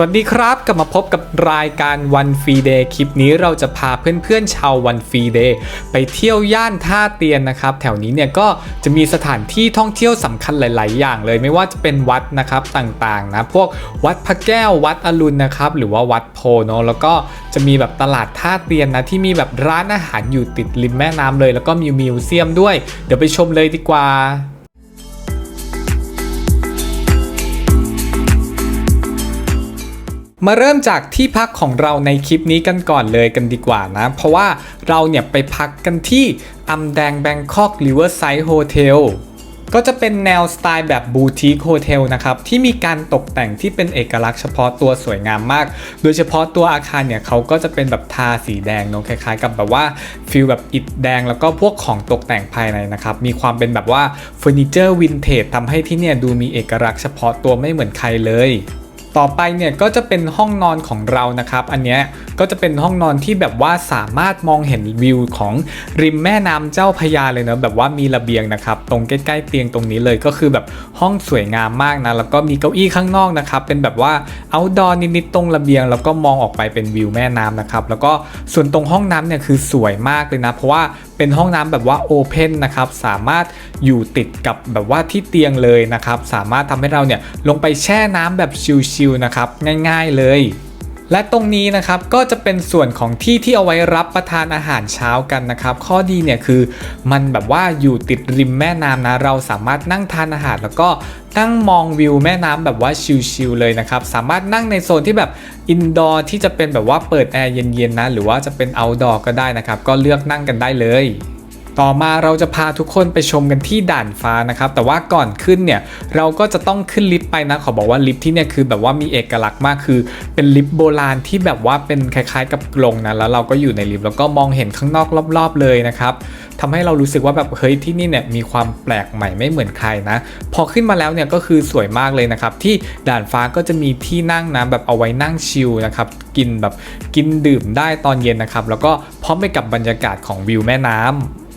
สวัสดีครับ กลับมาพบกับรายการวันฟรีเดย์คลิปนี้เราจะพาเพื่อนๆชาววันฟรีเดย์ไปเที่ยวย่านท่าเตียนนะครับ แถวนี้เนี่ยก็จะมีสถานที่ท่องเที่ยวสำคัญหลาย ๆ อย่างเลยไม่ว่าจะเป็นวัดนะครับต่างๆนะพวกวัดพระแก้ววัดอรุณนะครับ หรือว่าวัดโพเนอะแล้วก็จะมีแบบตลาดท่าเตียนนะที่มีแบบร้านอาหารอยู่ติดริมแม่น้ำเลย แล้วก็มีมิวเซียมด้วย เดี๋ยวไปชมเลยดีกว่า มาเริ่มจากที่พักของเราในคลิปนี้กันก่อนเลยกันดีกว่านะ เพราะว่าเราเนี่ยไปพักกันที่อัมแดงแบงคอกริเวอร์ไซด์โฮเทลก็จะเป็นแนวสไตล์แบบบูติคโฮเทลนะครับ ที่มีการตกแต่งที่เป็นเอกลักษณ์เฉพาะตัวสวยงามมาก โดยเฉพาะตัวอาคารเนี่ยเขาก็จะเป็นแบบทาสีแดงเนอะคล้ายๆ กับแบบว่าฟิลแบบอิฐแดงแล้วก็พวกของตกแต่งภายในนะครับ มีความเป็นแบบว่าเฟอร์นิเจอร์วินเทจทำให้ที่เนี่ยดูมีเอกลักษณ์เฉพาะตัวไม่เหมือนใครเลย ต่อไปเนี่ยก็จะเป็นห้องนอนของเรานะครับ อันเนี้ยก็จะเป็นห้องนอนที่แบบว่าสามารถมองเห็นวิวของริมแม่น้ำเจ้าพยาเลยเนอะแบบว่ามีระเบียงนะครับ ตรงใกล้ๆเตียงตรงนี้เลยก็คือแบบห้องสวยงามมากนะแล้วก็มีเก้าอี้ข้างนอกนะครับ เป็นแบบว่าเอาดอนิดๆตรงระเบียง แล้วก็มองออกไปเป็นวิวแม่น้ำนะครับ แล้วก็ส่วนตรงห้องน้ำเนี่ยคือสวยมากเลยนะ เพราะว่าเป็นห้องน้ำแบบว่าโอเพนนะครับ สามารถอยู่ติดกับแบบว่าที่เตียงเลยนะครับ สามารถทำให้เราเนี่ยลงไปแช่น้ำแบบชิลๆนะครับง่ายๆเลย และตรงนี้นะครับก็จะเป็นส่วนของที่ที่เอาไว้รับประทานอาหารเช้ากันนะครับ ข้อดีเนี่ยคือมันแบบว่าอยู่ติดริมแม่น้ำนะ เราสามารถนั่งทานอาหารแล้วก็นั่งมองวิวแม่น้ำแบบว่าชิลๆเลยนะครับ สามารถนั่งในโซนที่แบบอินดอร์ที่จะเป็นแบบว่าเปิดแอร์เย็นๆนะ หรือว่าจะเป็นเอาท์ดอร์ก็ได้นะครับ ก็เลือกนั่งกันได้เลย ต่อมาเราจะพาทุกคนไปชมกันที่ด่านฟ้านะครับ แต่ว่าก่อนขึ้นเนี่ยเราก็จะต้องขึ้นลิฟต์ไปนะ ขอบอกว่าลิฟต์ที่เนี่ยคือแบบว่ามีเอกลักษณ์มากคือ เป็นลิฟต์โบราณที่แบบว่าเป็นคล้ายๆ กับกรงนะแล้วเราก็อยู่ในลิฟต์แล้วก็มองเห็นข้างนอกรอบๆเลยนะครับทำให้เรารู้สึกว่าแบบเฮ้ยที่นี่เนี่ยมีความแปลกใหม่ไม่เหมือนใครนะ พอขึ้นมาแล้วเนี่ยก็คือสวยมากเลยนะครับ ที่ด่านฟ้าก็จะมีที่นั่งนะแบบเอาไว้นั่งชิลนะครับกินแบบกินดื่มได้ตอนเย็นนะครับแล้วก็พร้อมไปกับบรรยากาศของวิวแม่น้ำ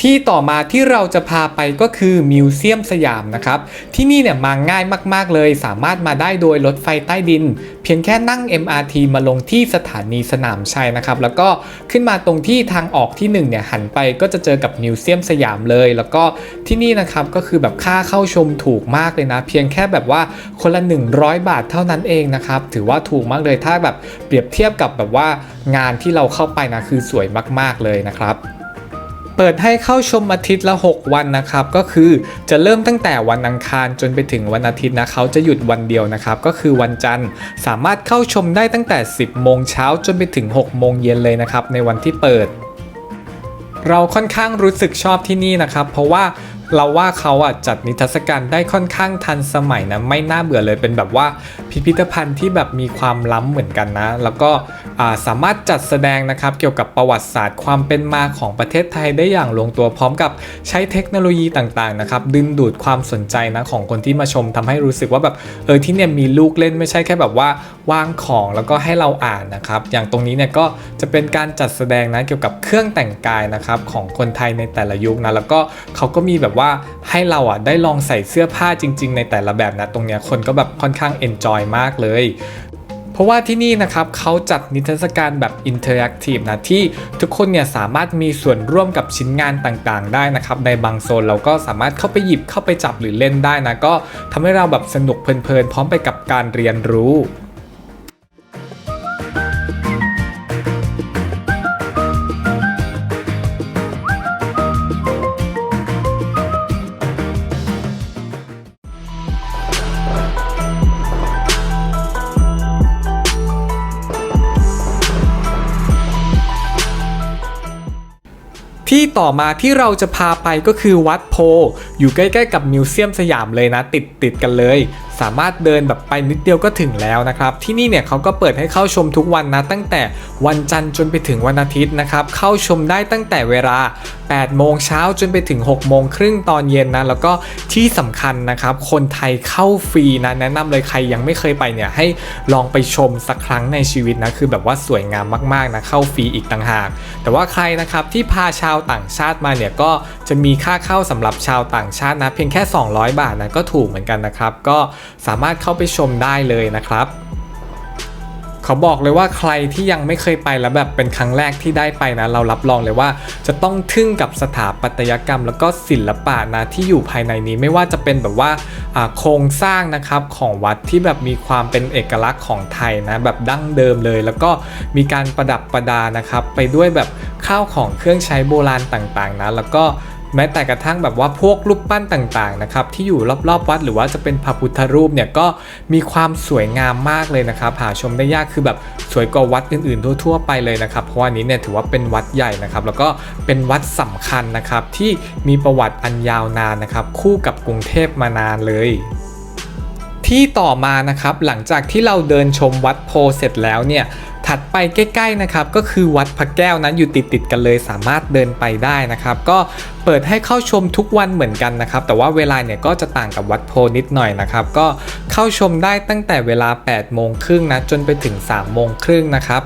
ที่ต่อมาที่เราจะพาไปก็คือมิวเซียมสยามนะครับ ที่นี่เนี่ยมาง่ายมาก ๆ เลย สามารถมาได้โดยรถไฟใต้ดิน เพียงแค่นั่ง MRT มาลงที่สถานีสนามชัยนะครับ แล้วก็ขึ้นมาตรงที่ทางออกที่1เนี่ยหันไปก็จะเจอกับมิวเซียมสยามเลย แล้วก็ที่นี่นะครับก็คือแบบค่าเข้าชมถูกมากเลยนะ เพียงแค่แบบว่าคนละ 100 บาทเท่านั้นเองนะครับถือว่าถูกมากเลยถ้าแบบเปรียบเทียบกับแบบว่างานที่เราเข้าไปนะคือสวยมาก ๆเลยนะครับ เปิดให้เข้าชมอาทิตย์ละ 6 วันนะครับ ก็คือจะเริ่มตั้งแต่วันอังคารจนไปถึงวันอาทิตย์นะเขาจะหยุดวันเดียวนะครับ ก็คือวันจันทร์สามารถเข้าชมได้ตั้งแต่ 10 โมงเช้าจนไปถึง 6 โมงเย็นเลยนะครับ ในวันที่เปิด เราค่อนข้างรู้สึกชอบที่นี่นะครับ เพราะว่า เราว่าเขาอะจัดนิทรรศการได้ค่อนข้างทันสมัยนะไม่น่าเบื่อเลยเป็นแบบว่าพิพิธภัณฑ์ที่แบบมีความล้ำเหมือนกันนะ แล้วก็สามารถจัดแสดงนะครับเกี่ยวกับประวัติศาสตร์ความเป็นมาของประเทศไทยได้อย่างลงตัวพร้อมกับใช้เทคโนโลยีต่างๆนะครับดึงดูดความสนใจนะของคนที่มาชมทำให้รู้สึกว่าแบบเออที่เนี่ยมีลูกเล่นไม่ใช่แค่แบบว่าวางของแล้วก็ให้เราอ่านนะครับอย่างตรงนี้เนี่ยก็จะเป็นการจัดแสดงนะเกี่ยวกับเครื่องแต่งกายนะครับของคนไทยในแต่ละยุคนะแล้วก็เขาก็มีแบบว่าให้เราอะได้ลองใส่เสื้อผ้าจริง ๆ ในแต่ละแบบนะตรงเนี้ยคนก็แบบค่อนข้างเอนจอยมากเลยเพราะว่าที่นี่นะครับเขาจัดนิทรรศการแบบอินเทอร์แอคทีฟนะที่ทุกคนเนี่ยสามารถมีส่วนร่วมกับชิ้นงานต่างๆ ได้นะครับในบางโซนเราก็สามารถเข้าไปหยิบเข้าไปจับหรือเล่นได้นะก็ทำให้เราแบบสนุกเพลินๆพร้อมไปกับการเรียนรู้ ที่ต่อมาที่เราจะพาไปก็คือวัดโพ อยู่ใกล้ๆกับมิวเซียมสยามเลยนะ ติดติดกันเลย สามารถเดินแบบไปนิดเดียวก็ถึงแล้วนะครับ ที่นี่เนี่ยเขาก็เปิดให้เข้าชมทุกวันนะตั้งแต่วันจันทร์จนไปถึงวันอาทิตย์นะครับ เข้าชมได้ตั้งแต่เวลา 8 โมงเช้าจนไปถึง 6 โมงครึ่งตอนเย็นนะ แล้วก็ที่สำคัญนะครับ คนไทยเข้าฟรีนะ แนะนำเลยใครยังไม่เคยไปเนี่ยให้ลองไปชมสักครั้งในชีวิตนะ คือแบบว่าสวยงามมากๆนะ เข้าฟรีอีกต่างหาก แต่ว่าใครนะครับที่พาชาวต่างชาติมาเนี่ยก็จะมีค่าเข้าสำหรับชาวต่างชาตินะ เพียงแค่ 200 บาทนะก็ถูกเหมือนกันนะครับ ก็สามารถเข้าไปชมได้เลยนะครับเขาบอกเลยว่าใครที่ยังไม่เคยไปแล้วแบบเป็นครั้งแรกที่ได้ไปนะ เรารับรองเลยว่า จะต้องทึ่งกับสถาปัตยกรรม แล้วก็ศิลปะนะที่อยู่ภายในนี้ไม่ว่าจะเป็นแบบว่าอ่าโครงสร้างนะครับของวัดที่แบบมีความเป็นเอกลักษณ์ของไทยนะแบบดั้งเดิมเลย แล้วก็มีการประดับประดานะครับ ไปด้วยแบบข้าวของเครื่องใช้โบราณต่างๆนะแล้วก็ แม้แต่กระทั่งแบบว่าพวกรูปปั้นต่างๆนะครับที่อยู่รอบๆวัดหรือว่าจะเป็นพระพุทธรูปเนี่ยก็มีความสวยงามมากเลยนะครับหาชมได้ยากคือแบบสวยกว่าวัดอื่นๆทั่วๆไปเลยนะครับเพราะว่านี้เนี่ยถือว่าเป็นวัดใหญ่นะครับแล้วก็เป็นวัดสำคัญนะครับที่มีประวัติอันยาวนานนะครับคู่กับกรุงเทพมานานเลยที่ต่อมานะครับหลังจากที่เราเดินชมวัดโพเสร็จแล้วเนี่ย ถัดไปใกล้ๆนะครับก็คือวัดพระแก้วนั้นอยู่ติดๆกันเลยสามารถเดินไปได้นะครับ ก็เปิดให้เข้าชมทุกวันเหมือนกันนะครับ แต่ว่าเวลาเนี่ยก็จะต่างกับวัดโพนิดหน่อยนะครับ ก็เข้าชมได้ตั้งแต่เวลา 8 โมงครึ่งนะจนไปถึง 3 โมงครึ่งนะครับ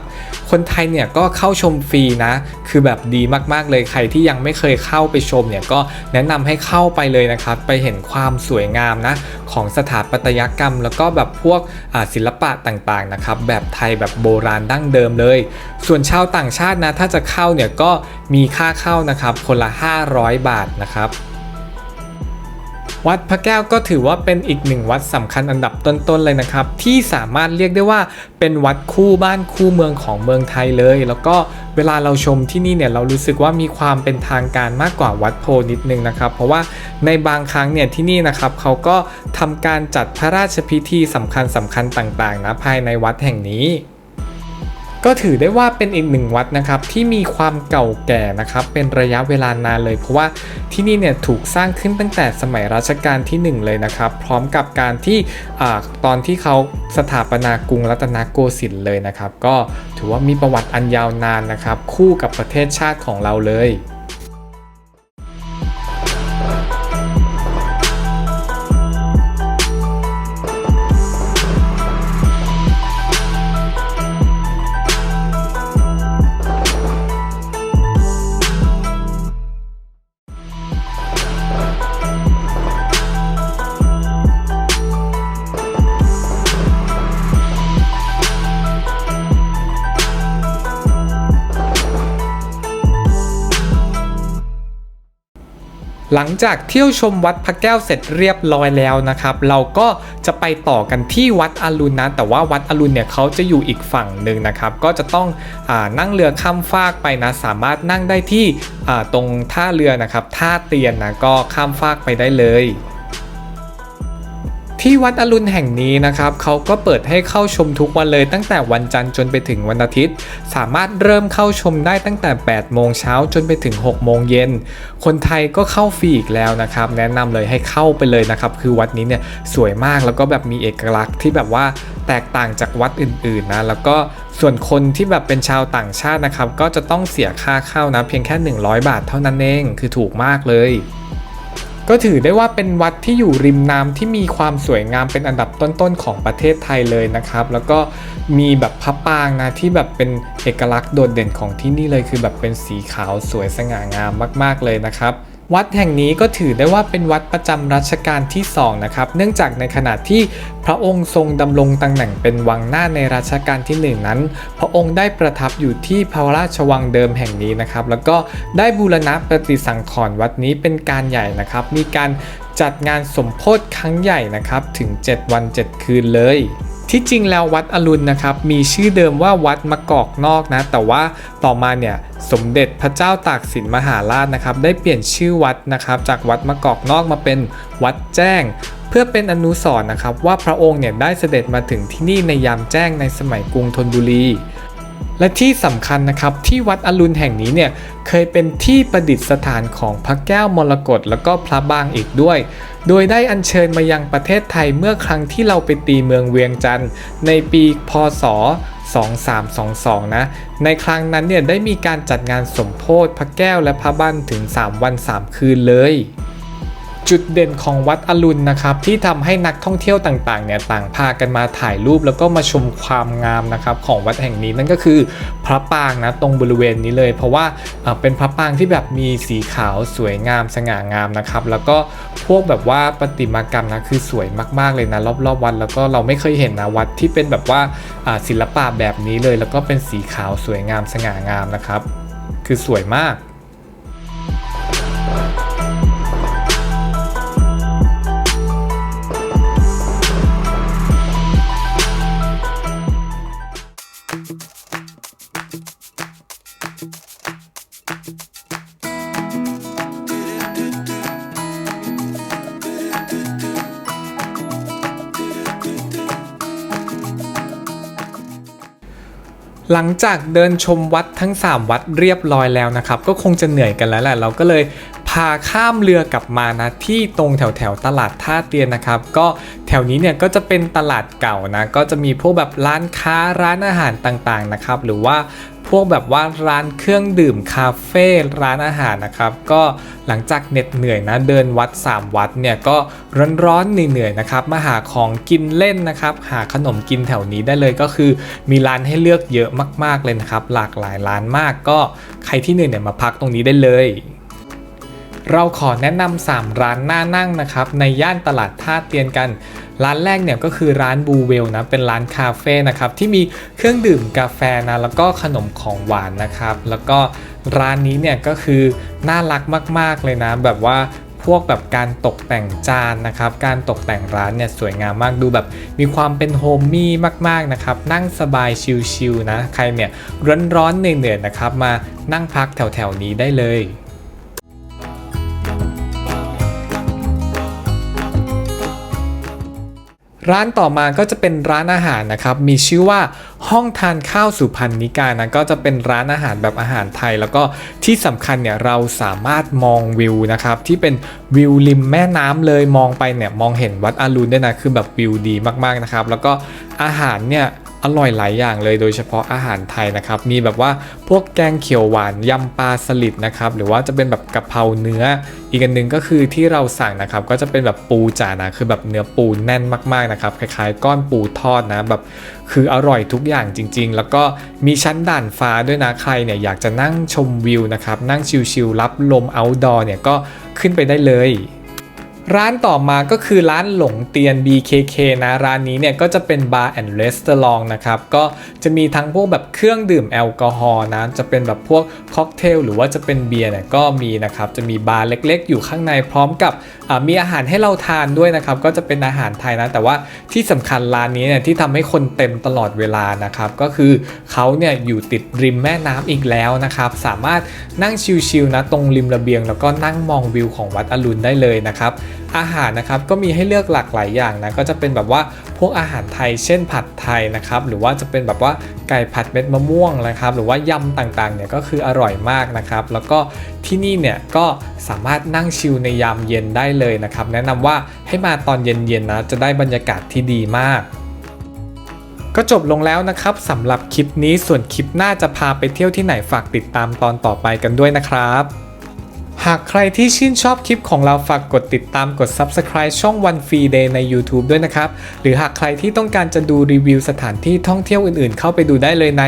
คนไทยเนี่ยก็เข้าชมฟรีนะ คือแบบดีมากๆเลยใครที่ยังไม่เคยเข้าไปชมเนี่ยก็แนะนำให้เข้าไปเลยนะครับ ไปเห็นความสวยงามนะของสถาปัตยกรรม แล้วก็แบบพวกศิลปะต่างๆนะครับแบบไทยแบบโบราณดั้งเดิมเลย ส่วนชาวต่างชาตินะถ้าจะเข้าเนี่ยก็มีค่าเข้านะครับคนละ 500 บาทนะครับวัดพระแก้วก็ถือว่าเป็นอีกหนึ่งวัดสำคัญอันดับต้นๆเลยนะครับ ที่สามารถเรียกได้ว่าเป็นวัดคู่บ้านคู่เมืองของเมืองไทยเลย แล้วก็เวลาเราชมที่นี่เนี่ยเรารู้สึกว่ามีความเป็นทางการมากกว่าวัดโพนิดนึงนะครับ เพราะว่าในบางครั้งเนี่ยที่นี่นะครับเขาก็ทำการจัดพระราชพิธีสำคัญสำคัญต่างๆนะภายในวัดแห่งนี้ ก็ถือได้ว่าเป็นอีกหนึ่งวัดนะครับที่มีความเก่าแก่นะครับเป็นระยะเวลานานเลย เพราะว่าที่นี่เนี่ยถูกสร้างขึ้นตั้งแต่สมัยรัชกาลที่ 1 เลยนะครับ พร้อมกับการที่อาตอนที่เขาสถาปนากรุงรัตนโกสินทร์เลยนะครับ ก็ถือว่ามีประวัติอันยาวนานนะครับ คู่กับประเทศชาติของเราเลย หลังจากเที่ยวชมวัดพระแก้วเสร็จเรียบร้อยแล้วนะครับ เราก็จะไปต่อกันที่วัดอรุณนะ แต่ว่าวัดอรุณเนี่ยเขาจะอยู่อีกฝั่งหนึ่งนะครับ ก็จะต้องอนั่งเรือข้ามฟากไปนะ สามารถนั่งได้ที่ตรงท่าเรือนะครับ ท่าเตียนนะ ก็ข้ามฟากไปได้เลย ที่วัดอรุณแห่งนี้นะครับเขาก็เปิดให้เข้าชมทุกวันเลยตั้งแต่วันจันทร์จนไปถึงวันอาทิตย์ สามารถเริ่มเข้าชมได้ตั้งแต่ 8 โมงเช้าจนไปถึง 6 โมงเย็น คนไทยก็เข้าฟรีอีกแล้วนะครับ แนะนำเลยให้เข้าไปเลยนะครับ คือวัดนี้เนี่ยสวยมากแล้วก็แบบมีเอกลักษณ์ที่แบบว่าแตกต่างจากวัดอื่นๆนะแล้วก็ส่วนคนที่แบบเป็นชาวต่างชาตินะครับ ก็จะต้องเสียค่าเข้านะเพียงแค่ 100 บาทเท่านั้นเองคือถูกมากเลย ก็ถือได้ว่าเป็นวัดที่อยู่ริมน้ำที่มีความสวยงามเป็นอันดับต้นๆของประเทศไทยเลยนะครับ แล้วก็มีแบบพระปางนะที่แบบเป็นเอกลักษณ์โดดเด่นของที่นี่เลยคือแบบเป็นสีขาวสวยสง่างามมาก ๆเลยนะครับ วัดแห่งนี้ก็ถือได้ว่าเป็นวัดประจำรัชกาลที่2นะครับ เนื่องจากในขณะที่พระองค์ทรงดำรงตำแหน่งเป็นวังหน้าในรัชกาลที่ 1 นั้น พระองค์ได้ประทับอยู่ที่พระราชวังเดิมแห่งนี้นะครับ แล้วก็ได้บูรณะปฏิสังขรณ์วัดนี้เป็นการใหญ่นะครับ มีการจัดงานสมโพธิครั้งใหญ่นะครับ ถึง 7 วัน 7 คืนเลย ที่จริงแล้ววัดอรุณนะครับมีชื่อเดิมว่าวัดมะกอกนอกนะ แต่ว่าต่อมาเนี่ยสมเด็จพระเจ้าตากสินมหาราชนะครับ ได้เปลี่ยนชื่อวัดนะครับ จากวัดมะกอกนอกมาเป็นวัดแจ้ง เพื่อเป็นอนุสรณ์นะครับว่าพระองค์เนี่ยได้เสด็จมาถึงที่นี่ในยามแจ้งในสมัยกรุงธนบุรี และที่สำคัญนะครับที่วัดอรุณแห่งนี้เนี่ยเคยเป็นที่ประดิษฐานของพระแก้วมรกตแล้วก็พระบางอีกด้วย โดยได้อัญเชิญมายังประเทศไทยเมื่อครั้งที่เราไปตีเมืองเวียงจันทร์ในปีพศ 2322 นะ ในครั้งนั้นเนี่ยได้มีการจัดงานสมโพธิพระแก้วและพระบั้นถึง 3 วัน 3 คืนเลย จุดเด่นของวัดอรุณนะครับที่ทำให้นักท่องเที่ยวต่างๆเนี่ยต่างพากันมาถ่ายรูปแล้วก็มาชมความงามนะครับของวัดแห่งนี้นั่นก็คือพระปางนะตรงบริเวณนี้เลย เพราะว่าเป็นพระปางที่แบบมีสีขาวสวยงามสง่างามนะครับแล้วก็พวกแบบว่าประติมากรรมนะคือสวยมากๆเลยนะรอบๆวัดแล้วก็เราไม่เคยเห็นนะวัดที่เป็นแบบว่าศิลปะแบบนี้เลย แล้วก็เป็นสีขาวสวยงามสง่างามนะครับคือสวยมาก หลังจากเดินชมวัดทั้ง 3 วัดเรียบร้อยแล้วนะครับ ก็คงจะเหนื่อยกันแล้วแหละ เราก็เลย พาข้ามเรือกลับมานะที่ตรงแถวแถวตลาดท่าเตียนนะครับ ก็แถวนี้เนี่ยก็จะเป็นตลาดเก่านะก็จะมีพวกแบบร้านค้าร้านอาหารต่างๆนะครับ หรือว่าพวกแบบว่าร้านเครื่องดื่มคาเฟ่ร้านอาหารนะครับ ก็หลังจากเหน็ดเหนื่อยนะเดินวัด 3 วัดเนี่ยก็ร้อนๆเหนื่อยๆนะครับมาหาของกินเล่นนะครับ หาขนมกินแถวนี้ได้เลยก็คือ มีร้านให้เลือกเยอะมาก ๆเลยนะครับ หลากหลายร้านมากก็ใครที่เหนื่อยเนี่ยมาพักตรงนี้ได้เลย เราขอแนะนำ3ร้านน่านั่งนะครับในย่านตลาดท่าเตียนกัน ร้านแรกเนี่ยก็คือร้านบูเวลนะเป็นร้านคาเฟ่นะครับที่มีเครื่องดื่มกาแฟนะแล้วก็ขนมของหวานนะครับแล้วก็ร้านนี้เนี่ยก็คือน่ารักมาก ๆเลยนะแบบว่าพวกแบบการตกแต่งจานนะครับ การตกแต่งร้านเนี่ยสวยงามมากดูแบบมีความเป็นโฮมมี่มากๆนะครับ นั่งสบายชิลๆนะ ใครเนี่ยร้อนๆเหนื่อยๆนะครับ มานั่งพักแถวๆนี้ได้เลย ร้านต่อมาก็จะเป็นร้านอาหารนะครับ มีชื่อว่าห้องทานข้าวสุพรรณนิกานะก็จะเป็นร้านอาหารแบบอาหารไทย แล้วก็ที่สำคัญเนี่ยเราสามารถมองวิวนะครับที่เป็นวิวริมแม่น้ำเลยมองไปเนี่ยมองเห็นวัดอรุณได้นะคือแบบวิวดีมากๆนะครับ แล้วก็อาหารเนี่ย อร่อยหลายอย่างเลยโดยเฉพาะอาหารไทยนะครับ มีแบบว่าพวกแกงเขียวหวานยำปลาสลิดนะครับ หรือว่าจะเป็นแบบกะเพราเนื้อ อีกอันหนึ่งก็คือที่เราสั่งนะครับ ก็จะเป็นแบบปูจ่านะคือแบบเนื้อปูแน่นมากๆนะครับ คล้ายๆ ก้อนปูทอดนะแบบคืออร่อยทุกอย่างจริง ๆ แล้วก็มีชั้นด่านฟ้าด้วยนะใครเนี่ยอยากจะนั่งชมวิวนะครับ นั่งชิลๆรับลมอ outdoor เนี่ยก็ขึ้นไปได้เลย ร้านต่อมาก็คือร้านหลงเตียน BKK นะ ร้านนี้เนี่ยก็จะเป็นบาร์แอนด์รีสตอร์ทนะครับ ก็จะมีทั้งพวกแบบเครื่องดื่มแอลกอฮอล์นะ จะเป็นแบบพวกค็อกเทลหรือว่าจะเป็นเบียร์เนี่ยก็มีนะครับ จะมีบาร์เล็กๆ อยู่ข้างในพร้อมกับมีอาหารให้เราทานด้วยนะครับ ก็จะเป็นอาหารไทยนะ แต่ว่าที่สำคัญร้านนี้เนี่ยที่ทำให้คนเต็มตลอดเวลานะครับ ก็คือเขาเนี่ยอยู่ติดริมแม่น้ำอีกแล้วนะครับ สามารถนั่งชิลๆนะตรงริมระเบียง แล้วก็นั่งมองวิวของวัดอรุณได้เลยนะครับ อาหารนะครับก็มีให้เลือกหลากหลายอย่างนะก็จะเป็นแบบว่าพวกอาหารไทย เช่นผัดไทยนะครับหรือว่าจะเป็นแบบว่าไก่ผัดเม็ดมะม่วงนะครับหรือว่ายำต่างๆเนี่ยก็คืออร่อยมากนะครับแล้วก็ที่นี่เนี่ยก็สามารถนั่งชิลในยามเย็นได้เลยนะครับแนะนำว่าให้มาตอนเย็นๆนะจะได้บรรยากาศที่ดีมากก็จบลงแล้วนะครับสำหรับคลิปนี้ส่วนคลิปหน้าจะพาไปเที่ยวที่ไหนฝากติดตามตอนต่อไปกันด้วยนะครับ หากใครที่ชื่นชอบคลิปของเราฝากกดติดตามกด Subscribe ช่อง One Free Day ใน YouTube ด้วยนะครับ หรือหากใครที่ต้องการจะดูรีวิวสถานที่ท่องเที่ยวอื่นๆ เข้าไปดูได้เลยใน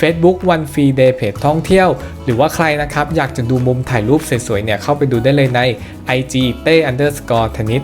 Facebook One Free Day เพจท่องเที่ยว หรือว่าใครนะครับอยากจะดูมุมถ่ายรูปสวยๆเนี่ยเข้าไปดูได้เลยใน IG เต้ underscore ธนิต